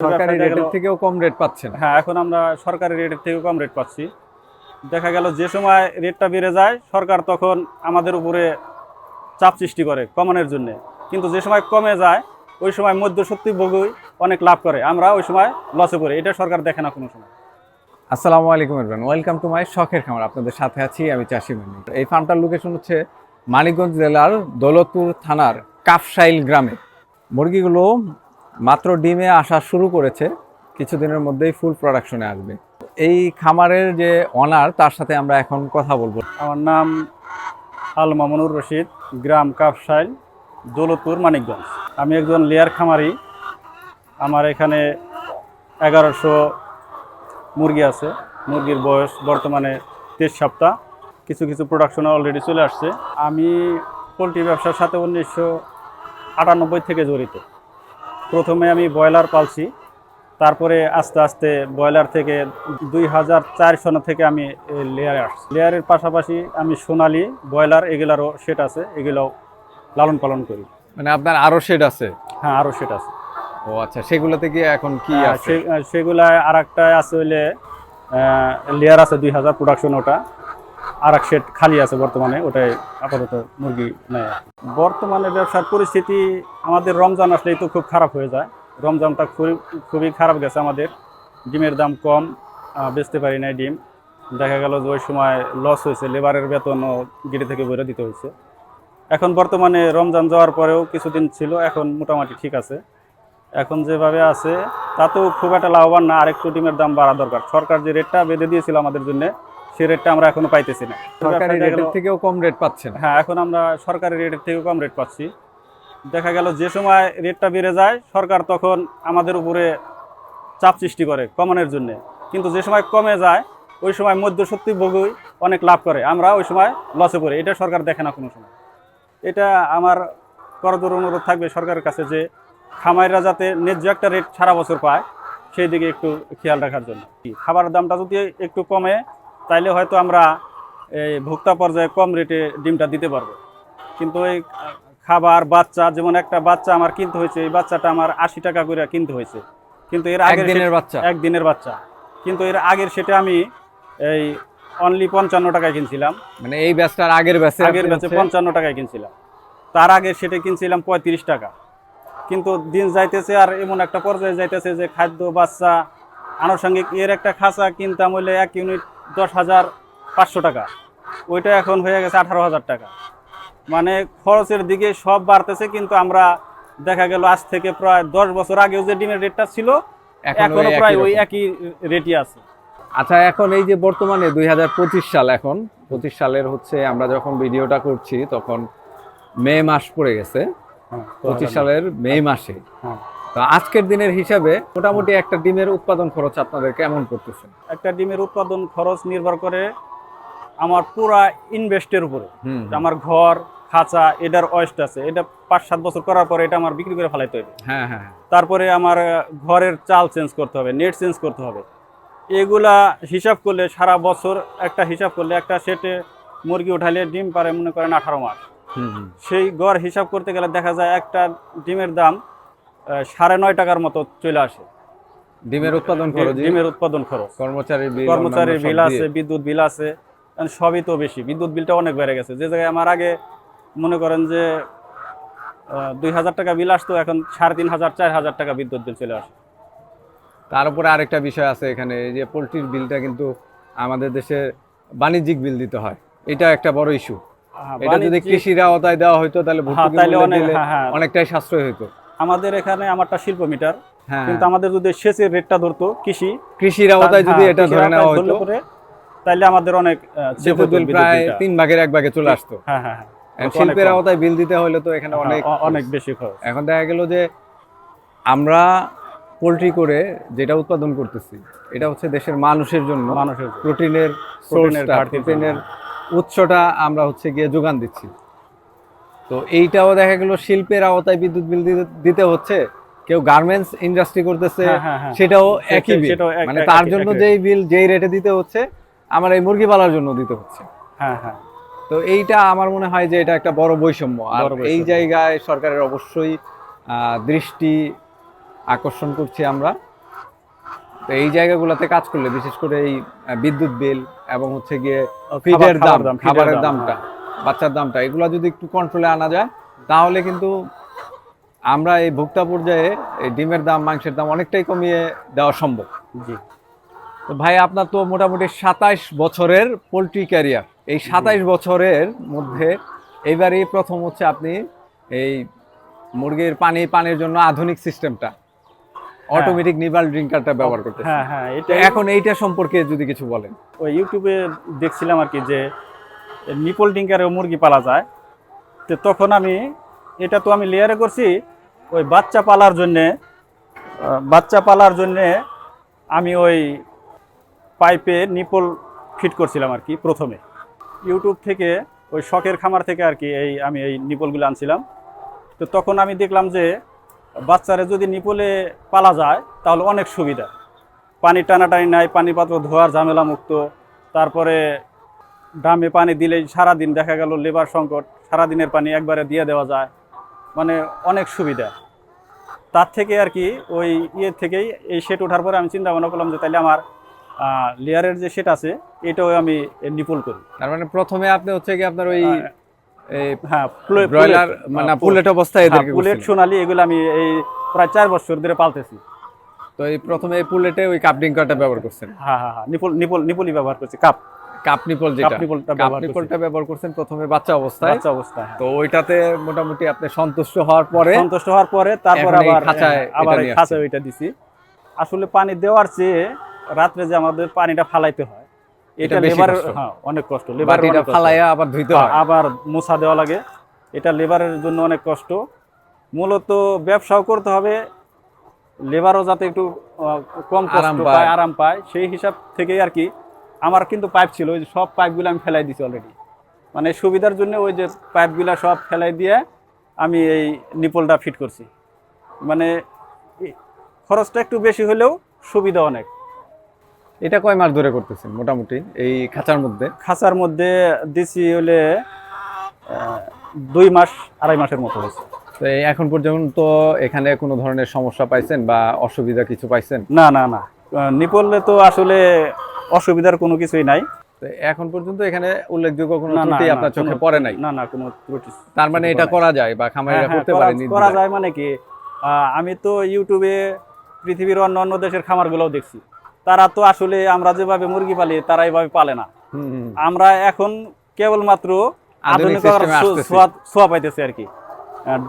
সরকারি রেটের থেকেও কম রেট পাচ্ছেন হ্যাঁ এখন আমরা সরকারি রেটের থেকে কম রেট পাচ্ছি। দেখা গেল যে সময় রেটটা বেড়ে যায় সরকার তখন আমাদের উপরে চাপ সৃষ্টি করে কমানোর জন্য। কিন্তু যে সময় কমে যায় ওই সময় মধ্যসত্যি অনেক লাভ করে। আমরা ওই সময় লসে পড়ি। এটা সরকার দেখে না কোনো সময়। আসসালামু আলাইকুম ওয়েলকাম টু মাই শখের খামার। আপনাদের সাথে আছি আমি চাষি মানি এই ফার্মটার লোকেশন হচ্ছে মানিকগঞ্জ জেলার দৌলতপুর থানার কাফসাইল গ্রামে। মুরগিগুলো মাত্র ডিমে আসা শুরু করেছে, কিছুদিনের মধ্যেই ফুল প্রোডাকশনে আসবে। এই খামারের যে অনার তার সাথে আমরা এখন কথা বলব। আমার নাম আল মামুনুর রশিদ, গ্রাম কাপসাইল, দৌলতপুর, মানিকগঞ্জ। আমি একজন লেয়ার খামারি। আমার এখানে এগারোশো মুরগি আছে। মুরগির বয়স বর্তমানে তেইশ সপ্তাহ। কিছু কিছু প্রোডাকশন অলরেডি চলে আসছে। আমি পোলট্রি ব্যবসার সাথে উনিশশো আটানব্বই থেকে জড়িত। প্রথমে আমি ব্রয়লার পালছি। তারপরে আস্তে আস্তে ব্রয়লার থেকে দুই হাজার চার সন থেকে আমি লেয়ারে আসছি। লেয়ারের পাশাপাশি আমি সোনালি ব্রয়লার এগুলারও সেট আছে এগুলো লালন পালন করি। মানে আপনার আরও শেড আছে? হ্যাঁ আরও সেট আছে। ও আচ্ছা সেগুলোতে কি এখন কি হ্যাঁ, আছে? সে- সেগুলা আর একটা আছে হইলে লেয়ার আছে দুই হাজার প্রোডাকশন ওটা। আর এক সেট খালি আছে বর্তমানে, ওটাই আপাতত মুরগি নেয় বর্তমানে ব্যবসার পরিস্থিতি, আমাদের রমজান আসলেই তো খুব খারাপ হয়ে যায়। রমজানটা খুবই খুবই খারাপ গেছে আমাদের। ডিমের দাম কম বেচতে পারি নাই ডিম। দেখা গেল যে ওই সময় লস হয়েছে, লেবারের বেতনও গিরি থেকে বইরে দিতে হয়েছে। এখন বর্তমানে রমজান যাওয়ার পরেও কিছুদিন ছিল, এখন মোটামুটি ঠিক আছে। এখন যেভাবে আছে, তাতেও খুব একটা লাভবান না, আরেকটু ডিমের দাম বাড়া দরকার। সরকার যে রেটটা বেঁধে দিয়েছিল আমাদের জন্য সেই রেটটা আমরা এখনও পাইতেছি না। সরকারি রেটের থেকেও কম রেট পাচ্ছেন হ্যাঁ এখন আমরা সরকারি রেটের থেকে কম রেট পাচ্ছি। দেখা গেল যে সময় রেটটা বেড়ে যায় সরকার তখন আমাদের উপরে চাপ সৃষ্টি করে কমানোর জন্য। কিন্তু যে সময় কমে যায় ওই সময় মধ্যসত্যি ভোগই অনেক লাভ করে। আমরা ওই সময় লসে পড়ি। এটা সরকার দেখে না কোনো সময়। এটা আমার করজোর অনুরোধ থাকবে সরকারের কাছে যে খামারিরা যাতে ন্যায্য একটা রেট সারা বছর পায় সেই দিকে একটু খেয়াল রাখার জন্য। খাবারের দামটা যদি একটু কমে তাইলে হয়তো আমরা এই ভোক্তা পর্যায়ে কম রেটে ডিমটা দিতে পারব। কিন্তু এই খাবার বাচ্চা যেমন একটা বাচ্চা আমার কিনতে হয়েছে এই বাচ্চাটা আমার আশি টাকা করে কিনতে হয়েছে। কিন্তু এর আগের দিনের বাচ্চা। একদিনের বাচ্চা। কিন্তু এর আগের সেটা আমি এই অনলি পঞ্চান্ন টাকায় কিনছিলাম। মানে এই ব্যাচটার আগের ব্যাচে আগের ব্যাচে পঞ্চান্ন টাকায় কিনছিলাম। তার আগে সেটা কিনছিলাম পঁয়ত্রিশ টাকা। কিন্তু দিন যাইতেছে আর এমন একটা পর্যায়ে যাইতেছে যে খাদ্য বাচ্চা আনুষঙ্গিক এর একটা খাঁচা কিনতাম হইলে এক ইউনিট দশ হাজার পাঁচশো টাকা। ওইটা এখন হয়ে গেছে আঠারো হাজার টাকা। মানে খরচের দিকে সব বাড়তেছে কিন্তু আমরা দেখা গেল আজ থেকে প্রায় দশ বছর আগেও যে ডিমের রেটটা ছিল এখনও প্রায় ওই একই রেটই আছে। আচ্ছা এখন এই যে বর্তমানে দুই হাজার পঁচিশ সাল এখন পঁচিশ সালের হচ্ছে আমরা যখন ভিডিওটা করছি তখন মে মাস পড়ে গেছে। পঁচিশ সালের মে মাসে। হ্যাঁ। তো আজকের দিনের হিসাবে মোটামুটি একটা ডিমের উৎপাদন খরচ আপনাদের কেমন করতেছেন একটা ডিমের উৎপাদন খরচ নির্ভর করে আমার পুরা ইনভেস্টের উপরে। আমার ঘর খাঁচা এটার ওয়েস্ট আছে। এটা পাঁচ সাত বছর করার পরে এটা আমার বিক্রি করে ফেলাইতে হবে। হ্যাঁ হ্যাঁ তারপরে আমার ঘরের চাল চেঞ্জ করতে হবে নেট চেঞ্জ করতে হবে। এগুলা হিসাব করলে সারা বছর একটা হিসাব করলে একটা সেটে মুরগি উঠালে ডিম পারে মনে করেন আঠারো মাস। সেই গড় হিসাব করতে গেলে দেখা যায় একটা ডিমের দাম সাড়ে নয় টাকার মতো চলে আসে। ডিমের উৎপাদন খরচ ডিমের উৎপাদন খরচ। কর্মচারীর বিল কর্মচারীর বিল আছে বিদ্যুৎ বিল আছে সবই তো বেশি। বিদ্যুৎ বিলটা অনেক বেড়ে গেছে। যে জায়গায় আমার আগে মনে করেন যে দুই হাজার টাকা বিল আসতো এখন সাড়ে তিন হাজার চার হাজার টাকা বিদ্যুৎ বিল চলে আসে। তার উপরে আরেকটা বিষয় আছে এখানে যে পোলট্রির বিলটা কিন্তু আমাদের দেশে বাণিজ্যিক বিল দিতে হয়। এটা একটা বড় ইস্যু এটা যদি কৃষির আওতায় দেওয়া হতো তাহলে হ্যাঁ, হ্যাঁ, হ্যাঁ। অনেকটাই সাশ্রয় হতো আমাদের এখানে আমারটা শিল্প মিটার। হ্যাঁ। কিন্তু আমাদের যদি সেচের রেটটা ধরতো কৃষি। কৃষির আওতায় যদি হ্যাঁ, এটা ধরে নেওয়া হতো তাইলে আমাদের অনেক বিল প্রায় তিন ভাগের এক ভাগে চলে আসতো। হ্যাঁ অনেক শিল্পের আওতায় বিল দিতে হলে তো এখানে অনেক অনেক বেশি খরচ। এখন দেখা গেল যে আমরা পোলট্রি করে যেটা উৎপাদন করতেছি এটা হচ্ছে দেশের মানুষের জন্য মানুষের প্রোটিনের। প্রোটিনের উৎসটা আমরা হচ্ছে গিয়ে যোগান দিচ্ছি। তো এইটাও দেখা গেল শিল্পের আওতায় বিদ্যুৎ বিল দিতে- হচ্ছে। কেউ গার্মেন্টস ইন্ডাস্ট্রি করতেছে হ্যাঁ, হ্যাঁ, হ্যাঁ। সেটাও একই বিল মানে তার জন্য। যেই বিল যেই রেটে দিতে হচ্ছে আমার এই মুরগি পালার জন্য দিতে হচ্ছে। হ্যাঁ হ্যাঁ। তো এইটা আমার মনে হয় যে এটা একটা বড় বৈষম্য। আর এই জায়গায় সরকারের অবশ্যই দৃষ্টি আকর্ষণ করছি আমরা। তো এই জায়গাগুলোতে কাজ করলে বিশেষ করে এই বিদ্যুৎ বিল এবং হচ্ছে গিয়ে ফিডের দাম খাবারের দামটা। বাচ্চার দামটা এগুলো যদি একটু কন্ট্রোলে আনা যায় তাহলে কিন্তু আমরা এই ভোক্তা পর্যায়ে এই ডিমের দাম মাংসের দাম অনেকটাই কমিয়ে দেওয়া সম্ভব। জি। তো ভাই আপনার তো মোটামুটি সাতাইশ বছরের পোলট্রি ক্যারিয়ার। এই সাতাইশ বছরের মধ্যে এইবারই প্রথম হচ্ছে আপনি এই মুরগির পানি পানির জন্য আধুনিক সিস্টেমটা অটোমেটিক নিভাল ড্রিঙ্কারটা ব্যবহার করতে হ্যাঁ হ্যাঁ এটা এখন এইটা সম্পর্কে যদি কিছু বলেন। ওই ইউটিউবে দেখছিলাম আর কি যে নিপল ডিঙ্কারে মুরগি পালা যায়। তো তখন আমি, এটা তো আমি লেয়ারে করছি, ওই বাচ্চা পালার জন্যে বাচ্চা পালার জন্যে আমি ওই পাইপে নিপল ফিট করছিলাম আর কি প্রথমে। ইউটিউব থেকে, ওই শখের খামার থেকে আর কি এই, আমি এই নিপলগুলো আনছিলাম। তো তখন আমি দেখলাম যে বাচ্চারা যদি নিপলে পালা যায়, তাহলে অনেক সুবিধা। পানি টানাটানি নাই পানি পাত্র ধোয়ার ঝামেলা মুক্ত তারপরে ড্রামে পানি দিলেই সারাদিন দেখা গেল লেবার সংকট সারাদিনের পানি একবারে দিয়ে দেওয়া যায়। মানে অনেক সুবিধা। তার থেকে আর কি ওই ইয়ে থেকেই এই সেট ওঠার পরে আমি চিন্তা ভাবনা করলাম যে তাহলে আমার লেয়ারের যে সেট আছে এটাও আমি নিপুল করি। তার মানে প্রথমে আপনি হচ্ছে কি আপনার ওই হ্যাঁ ব্রয়লার মানে হ্যাঁ, পুলেট অবস্থায় হ্যাঁ, পুলেট। সোনালি এগুলো আমি এই প্রায় চার বছর ধরে পালতেছি। তো এই প্রথমে পুলেটে ওই কাপ ড্রিঙ্কারটা ব্যবহার করছেন? হ্যাঁ হ্যাঁ হ্যাঁ নিপল নিপল নিপলই ব্যবহার করছি কাপ। কাপ নিপল কাপ যেটা নিপলটা কাপ ব্যবহার করছেন প্রথমে বাচ্চা অবস্থায়। বাচ্চা অবস্থায় হ্যাঁ। তো ওইটাতে মোটামুটি আপনি সন্তুষ্ট হওয়ার পরে সন্তুষ্ট হওয়ার পরে তারপর আবার হ্যাঁ, আবার খাঁচায় ওইটা দিছি। আসলে পানি দেওয়ার চেয়ে রাত্রে যে আমাদের পানিটা ফালাইতে হয় এটা লেবার হ্যাঁ অনেক কষ্ট। লেবার ফালাইয়া আবার ধুইতে হয় আবার মোছা দেওয়া লাগে। এটা লেবারের জন্য অনেক কষ্ট। মূলত ব্যবসাও করতে হবে লেবারও যাতে একটু কম কষ্ট। পায়। আরাম পায়। সেই হিসাব থেকেই আর কি আমার কিন্তু পাইপ ছিল ওই যে সব পাইপগুলো আমি ফেলাই দিছি অলরেডি মানে সুবিধার জন্য ওই যে পাইপগুলো সব ফেলাই দিয়ে আমি এই নিপলটা ফিট করছি। মানে খরচটা একটু বেশি হলেও সুবিধা অনেক। এটা কয় মাস ধরে করতেছেন মোটামুটি এই খাঁচার মধ্যে? খাঁচার মধ্যে দিছি হলে দুই মাস আড়াই মাসের মতো হয়েছে। তো এখন পর্যন্ত এখানে কোনো ধরনের সমস্যা পাইছেন বা অসুবিধা কিছু পাইছেন? না না না। নিপললে তো আসলে অসুবিধার কোনো কিছুই নাই। এখন পর্যন্ত এখানে উল্লেখযোগ্য কোনো ত্রুটি আপনার চোখে পড়ে নাই? না না কোনো ত্রুটি তার মানে এটা করা যায় বা খামারিরা হ্যাঁ, হ্যাঁ, করতে করা- পারে করা যায় মানে কি আমি তো ইউটিউবে পৃথিবীর অন্য অন্য দেশের খামারগুলোও দেখছি। তারা তো আসলে আমরা যেভাবে মুরগি পালি তারা এইভাবে পালে না। আমরা এখন কেবলমাত্র আধুনিক আধুনিকতার ছোঁয়া পাইতেছে আর কি।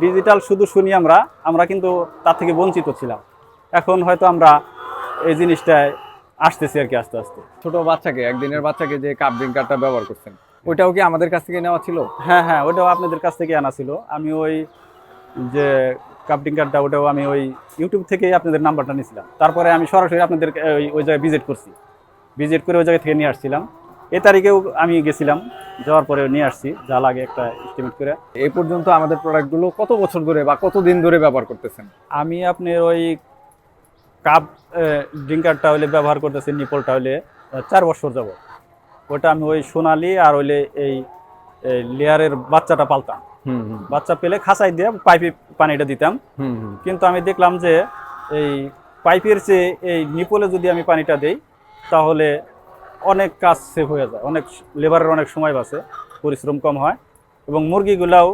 ডিজিটাল শুধু শুনি আমরা আমরা কিন্তু তার থেকে বঞ্চিত ছিলাম। এখন হয়তো আমরা এই জিনিসটায় আসতেছি আর কি আস্তে আস্তে। ছোট বাচ্চাকে একদিনের বাচ্চাকে যে কাপ ড্রিঙ্কারটা ব্যবহার করছেন ওইটাও কি আমাদের কাছ থেকে নেওয়া ছিল? হ্যাঁ হ্যাঁ ওটাও আপনাদের কাছ থেকে আনা ছিল। আমি ওই যে কাপটিং কার্ডটা ওটাও আমি ওই ইউটিউব থেকেই আপনাদের নাম্বারটা নিয়েছিলাম। তারপরে আমি সরাসরি আপনাদের ওই ওই জায়গায় ভিজিট করছি। ভিজিট করে ওই জায়গা থেকে নিয়ে আসছিলাম। এ তারিখেও আমি গেছিলাম যাওয়ার পরে নিয়ে আসছি যা লাগে একটা এস্টিমেট করে। এই পর্যন্ত আমাদের প্রোডাক্টগুলো কত বছর ধরে বা কত দিন ধরে ব্যবহার করতেছেন? আমি আপনার ওই কাপ ড্রিঙ্কারটা হলে ব্যবহার করতেছি নিপলটা হলে চার বছর যাব ওটা আমি ওই সোনালি আর হইলে এই এই লেয়ারের বাচ্চাটা পালতাম। বাচ্চা পেলে খাঁচাই দিয়ে পাইপে পানিটা দিতাম। কিন্তু আমি দেখলাম যে এই পাইপের চেয়ে এই নিপলে যদি আমি পানিটা দেই তাহলে অনেক কাজ সেভ হয়ে যায়। অনেক লেবারের অনেক সময় বাঁচে পরিশ্রম কম হয় এবং মুরগিগুলাও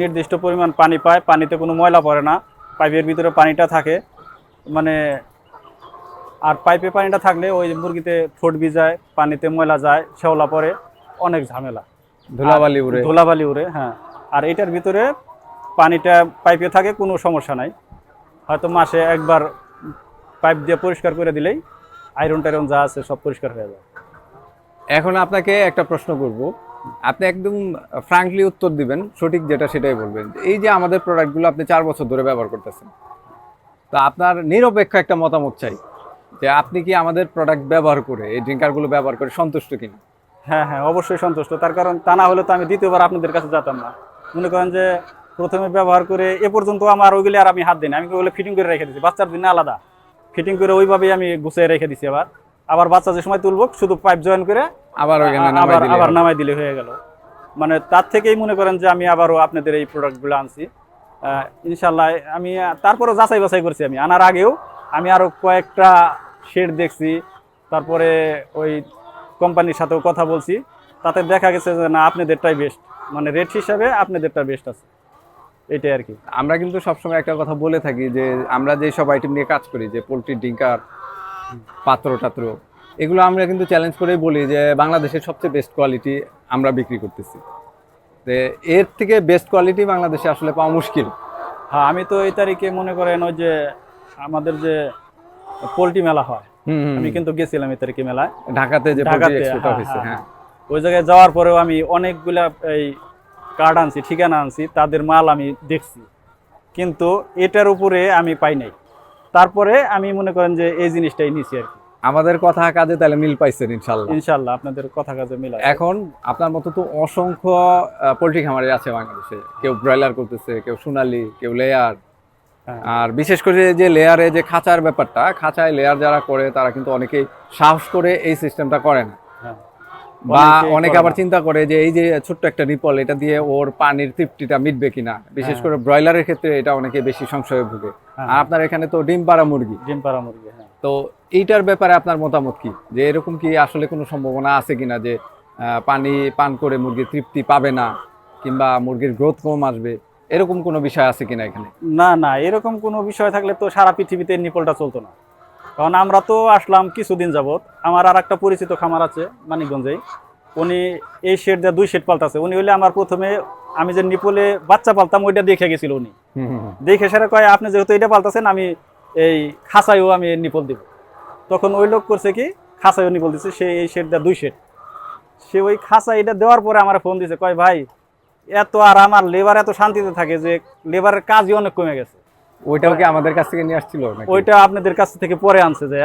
নির্দিষ্ট পরিমাণ পানি পায়। পানিতে কোনো ময়লা পড়ে না। পাইপের ভিতরে পানিটা থাকে। মানে আর পাইপে পানিটা থাকলে ওই মুরগিতে ঠোঁট ভিজায় পানিতে ময়লা যায় শেওলা পরে অনেক ঝামেলা। ধুলাবালি উড়ে। ধুলাবালি উড়ে হ্যাঁ। আর এটার ভিতরে পানিটা পাইপে থাকে কোনো সমস্যা নাই। হয়তো মাসে একবার পাইপ দিয়ে পরিষ্কার করে দিলেই আয়রন টাইরন যা আছে সব পরিষ্কার হয়ে যায়। এখন আপনাকে একটা প্রশ্ন করব। আপনি একদম ফ্রাঙ্কলি উত্তর দিবেন সঠিক যেটা সেটাই বলবেন। এই যে আমাদের প্রোডাক্টগুলো আপনি চার বছর ধরে ব্যবহার করতেছেন তো আপনার নিরপেক্ষ একটা মতামত চাই যে আপনি কি আমাদের প্রোডাক্ট ব্যবহার করে এই ড্রিঙ্কারগুলো ব্যবহার করে সন্তুষ্ট কিনা? হ্যাঁ হ্যাঁ অবশ্যই সন্তুষ্ট। তার কারণ তা না হলে তো আমি দ্বিতীয়বার আপনাদের কাছে যেতাম না। মনে করেন যে প্রথমে ব্যবহার করে এ পর্যন্ত আমার ওইগুলি আর আমি হাত দিই না। আমি ওগুলো ফিটিং করে রেখে দিচ্ছি বাচ্চার দিনে আলাদা। ফিটিং করে ওইভাবেই আমি গুছিয়ে রেখে দিচ্ছি আবার। আবার বাচ্চা যে সময় তুলবো শুধু পাইপ জয়েন করে আবার নামাই আবার দিলে আবার নামাই দিলে হয়ে গেল। মানে তার থেকেই মনে করেন যে আমি আবারও আপনাদের এই প্রোডাক্টগুলো আনছি। ইনশাল্লাহ আমি আহ, তারপরেও যাচাই বাছাই করছি আমি। আনার আগেও আমি আরও কয়েকটা শেড দেখছি তারপরে ওই কোম্পানির সাথেও কথা বলছি। তাতে দেখা গেছে যে না আপনাদেরটাই বেস্ট মানে রেট হিসাবে আপনাদেরটা বেস্ট আছে। এটাই আর কি। আমরা কিন্তু সবসময় একটা কথা বলে থাকি যে আমরা যে সব আইটেম নিয়ে কাজ করি যে পোলট্রি ডিঙ্কার পাত্র টাত্র এগুলো আমরা কিন্তু চ্যালেঞ্জ করেই বলি যে বাংলাদেশের সবচেয়ে বেস্ট কোয়ালিটি আমরা বিক্রি করতেছি। এর থেকে বেস্ট কোয়ালিটি বাংলাদেশে আসলে পাওয়া মুশকিল। হ্যাঁ আমি তো এই তারিখে মনে করেন ওই যে আমাদের যে পোলট্রি মেলা হয় আমি কিন্তু গেছিলাম এই তারিখে মেলায়। ঢাকাতে যে ঢাকাতে, হ্যাঁ, হ্যাঁ, হ্যাঁ। ওই জায়গায় যাওয়ার পরেও আমি অনেকগুলা এই কার্ড আনছি ঠিকানা আনছি তাদের মাল আমি দেখছি। কিন্তু এটার উপরে আমি পাই নাই। তারপরে আমি মনে করেন যে এই জিনিসটাই নিছি আর কি। আমাদের কথা কাজে তাহলে মিল পাইছেন ইনশাল্লাহ। ইনশাল্লাহ আপনাদের কথা কাজে মিলা এখন আপনার মতো তো অসংখ্য পোলট্রি খামারে আছে বাংলাদেশে। কেউ ব্রয়লার করতেছে কেউ সোনালি কেউ লেয়ার। হ্যাঁ। আর বিশেষ করে যে লেয়ারে যে খাঁচার ব্যাপারটা খাঁচায় লেয়ার যারা করে তারা কিন্তু অনেকেই সাহস করে এই সিস্টেমটা করে না। হ্যাঁ। বা অনেকে আবার চিন্তা করে যে এই যে ছোট্ট একটা নিপল এটা দিয়ে ওর পানির তৃপ্তিটা মিটবে কিনা? বিশেষ হ্যাঁ। করে ব্রয়লারের ক্ষেত্রে এটা অনেকে বেশি সংশয়ে ভুগে। আর আপনার এখানে তো ডিম পাড়া মুরগি। ডিম পাড়া মুরগি হ্যাঁ। তো এইটার ব্যাপারে আপনার মতামত কি? যে এরকম কি আসলে কোনো সম্ভাবনা আছে কিনা যে পানি পান করে মুরগি তৃপ্তি পাবে না কিংবা মুরগির গ্রোথ কম আসবে? এরকম কোনো বিষয় আছে কিনা এখানে? না না এরকম কোনো বিষয় থাকলে তো সারা পৃথিবীতে নিপলটা চলতো না। কারণ আমরা তো আসলাম কিছুদিন যাবত আমার আর একটা পরিচিত খামার আছে মানিকগঞ্জেই। উনি এই শেড দিয়ে দুই শেড পাল্টাছে উনি হইলে আমার প্রথমে আমি যে নিপলে বাচ্চা পালতাম ওইটা দেখে গেছিল উনি। দেখে সেটা কয় আপনি যেহেতু এটা পাল্টাছেন আমি এই খাঁচাইও আমি নিপল দিব। তখন ওই লোক করছে কি খাঁচাইও নিপল দিছে সে এই শেড দিয়ে দুই শেড সে ওই খাঁচা এটা দেওয়ার পরে আমার ফোন দিছে কয় ভাই এত আর আমার লেবার এত শান্তিতে থাকে যে লেবারের কাজই অনেক কমে গেছে। ওইটাও কি আমাদের কাছ থেকে নিয়ে আসছিল ওইটা আপনাদের কাছ থেকে পরে আনছে যে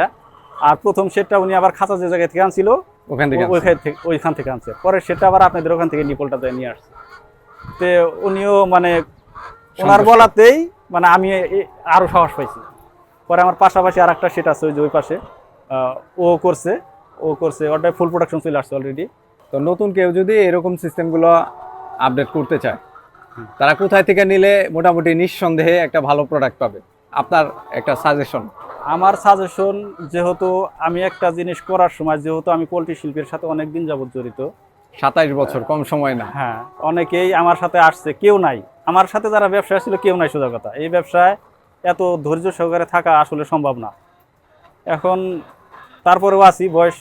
আর প্রথম সেটটা উনি আবার খাঁচা যে জায়গা থেকে আনছিল ওখান থেকে ওইখান থেকে ওইখান থেকে আনছে। পরে সেটা আবার আপনাদের ওখান থেকে নিপলটা দিয়ে নিয়ে আসছে। তে উনিও মানে ওনার বলাতেই মানে আমি আরও সাহস পাইছি। পরে আমার পাশাপাশি আর একটা সেট আছে ওই যে ওই পাশে। ও করছে ও করছে ওটা ফুল প্রোডাকশন চলে আসছে অলরেডি তো নতুন কেউ যদি এরকম সিস্টেমগুলো আপডেট করতে চায় তারা কোথায় থেকে নিলে মোটামুটি নিঃসন্দেহে একটা ভালো প্রোডাক্ট পাবে? আপনার একটা সাজেশন আমার সাজেশন যেহেতু আমি একটা জিনিস করার সময় যেহেতু আমি পোলট্রি শিল্পের সাথে অনেক দিন যাবত জড়িত। সাতাইশ বছর কম সময় না। হ্যাঁ অনেকেই আমার সাথে আসছে কেউ নাই। আমার সাথে যারা ব্যবসায় ছিল কেউ নাই সোজা কথা। এই ব্যবসায় এত ধৈর্য সহকারে থাকা আসলে সম্ভব না। এখন তারপরেও আছি বয়স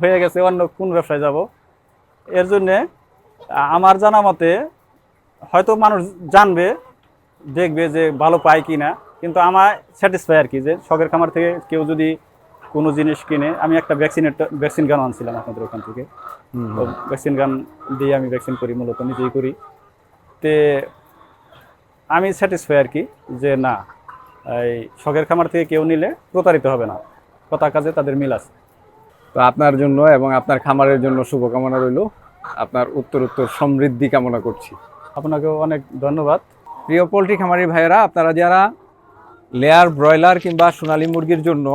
হয়ে গেছে অন্য কোন ব্যবসায় যাব? এর জন্যে আমার জানা মতে হয়তো মানুষ জানবে দেখবে যে ভালো পায় কি না কিন্তু আমার স্যাটিসফাই আর কি যে শখের খামার থেকে কেউ যদি কোনো জিনিস কিনে আমি একটা ভ্যাকসিনের ভ্যাকসিন গান আনছিলাম আপনাদের ওখান থেকে। ভ্যাকসিন গান দিয়ে আমি ভ্যাকসিন করি মূলত নিজেই করি। তে আমি স্যাটিসফাই আর কি যে না এই শখের খামার থেকে কেউ নিলে প্রতারিত হবে না। কথা কাজে তাদের মিল আছে। তো আপনার জন্য এবং আপনার খামারের জন্য শুভকামনা রইল। আপনার উত্তর উত্তর সমৃদ্ধি কামনা করছি। আপনাকেও অনেক ধন্যবাদ। প্রিয় পোলট্রি খামারি ভাইয়েরা আপনারা যারা লেয়ার ব্রয়লার কিংবা সোনালী মুরগির জন্য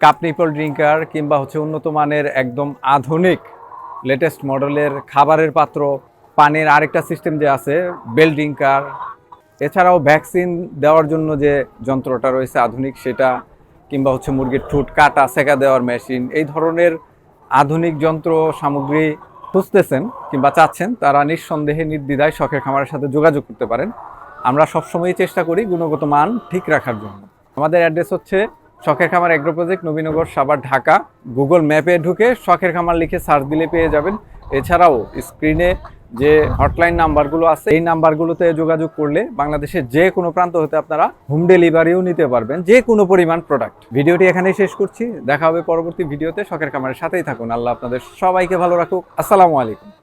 কাপ নিপল ড্রিঙ্কার কিংবা হচ্ছে উন্নত মানের একদম আধুনিক লেটেস্ট মডেলের খাবারের পাত্র পানির আরেকটা সিস্টেম যে আছে বেল ড্রিঙ্কার এছাড়াও ভ্যাকসিন দেওয়ার জন্য যে যন্ত্রটা রয়েছে আধুনিক, সেটা কিংবা হচ্ছে মুরগির ঠুট, কাটা, সেকা দেওয়ার মেশিন এই ধরনের আধুনিক যন্ত্র সামগ্রী খুঁজতেছেন কিংবা চাচ্ছেন, তারা নিঃসন্দেহে নির্দ্বিধায় শখের খামারের সাথে যোগাযোগ করতে পারেন। আমরা সবসময়ই চেষ্টা করি গুণগত মান ঠিক রাখার জন্য। আমাদের অ্যাড্রেস হচ্ছে শখের খামার এগ্রো প্রজেক্ট নবীনগর সাবার ঢাকা। গুগল ম্যাপে ঢুকে শখের খামার লিখে সার্চ দিলে পেয়ে যাবেন। এছাড়াও স্ক্রিনে যে হটলাইন নাম্বারগুলো আছে, এই নাম্বারগুলোতে যোগাযোগ করলে বাংলাদেশের যে কোনো প্রান্ত হতে আপনারা হোম ডেলিভারিও নিতে পারবেন, যে কোনো পরিমাণ প্রোডাক্ট ভিডিওটি এখানেই শেষ করছি। দেখা হবে পরবর্তী ভিডিওতে। শখের কামারের সাথেই থাকুন। আল্লাহ আপনাদের সবাইকে ভালো রাখুক। আসসালামু আলাইকুম।